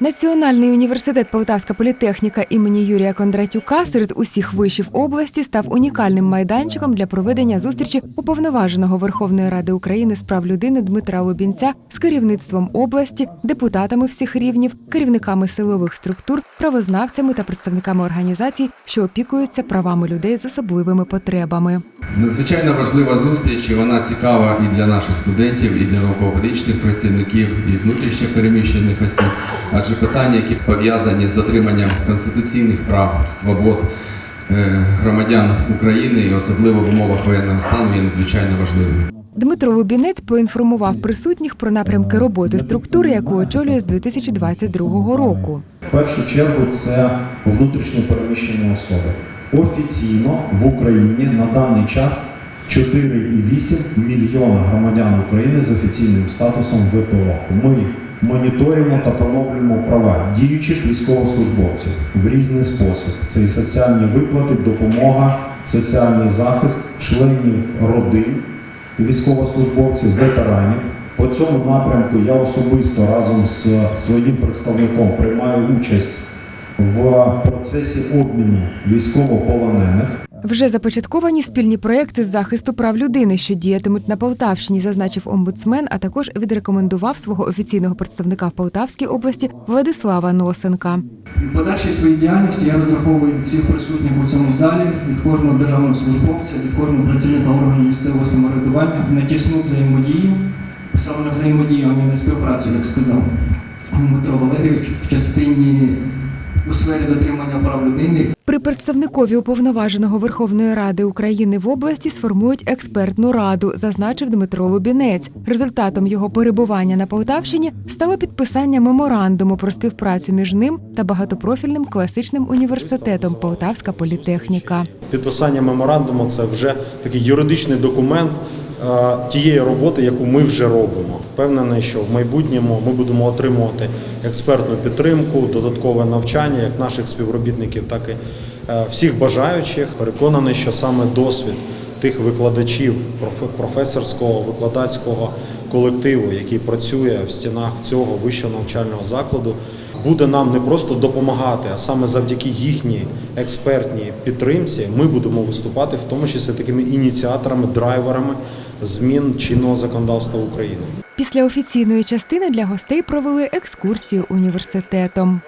Національний університет Полтавська політехніка імені Юрія Кондратюка серед усіх вишів області став унікальним майданчиком для проведення зустрічі уповноваженого Верховної Ради України з прав людини Дмитра Лубінця з керівництвом області, депутатами всіх рівнів, керівниками силових структур, правознавцями та представниками організацій, що опікуються правами людей з особливими потребами. Надзвичайно важлива зустріч, і вона цікава і для наших студентів, і для науково-педагогічних працівників, і внутрішньо переміщених осіб, адже питання, які пов'язані з дотриманням конституційних прав, свобод е, громадян України, і особливо в умовах воєнного стану, є надзвичайно важливими. Дмитро Лубінець поінформував присутніх про напрямки роботи структури, яку очолює з 2022 року. В першу чергу це внутрішньо переміщені особи. Офіційно в Україні на даний час 4,8 мільйона громадян України з офіційним статусом ВПО. Ми моніторимо та поновлюємо права діючих військовослужбовців в різний спосіб. Це і соціальні виплати, допомога, соціальний захист членів родин військовослужбовців, ветеранів. По цьому напрямку я особисто разом з своїм представником приймаю участь в процесі обміну військовополонених. Вже започатковані спільні проекти з захисту прав людини, що діятимуть на Полтавщині, зазначив омбудсмен, а також відрекомендував свого офіційного представника в Полтавській області Владислава Носенка. В подальшій своїй діяльності я розраховую всіх присутніх у цьому залі, від кожного державного службовця, від кожного працівника органів місцевого самоврядування на тісну взаємодію, саме на взаємодію, а не на співпрацю, як сказав Дмитро Валерійович, в частині у сфері дотримання прав людини При представникові уповноваженого Верховної Ради України в області сформують експертну раду, зазначив Дмитро Лубінець. Результатом його перебування на Полтавщині стало підписання меморандуму про співпрацю між ним та багатопрофільним класичним університетом Полтавська політехніка. Підписання меморандуму це вже такий юридичний документ тієї роботи, яку ми вже робимо. Впевнений, що в майбутньому ми будемо отримувати експертну підтримку, додаткове навчання як наших співробітників, так і е, всіх бажаючих. Переконаний, що саме досвід тих викладачів професорського викладацького колективу, який працює в стінах цього вищого навчального закладу, буде нам не просто допомагати, а саме завдяки їхній експертній підтримці ми будемо виступати, в тому числі такими ініціаторами, драйверами змін чинного законодавства України. Після офіційної частини для гостей провели екскурсію університетом.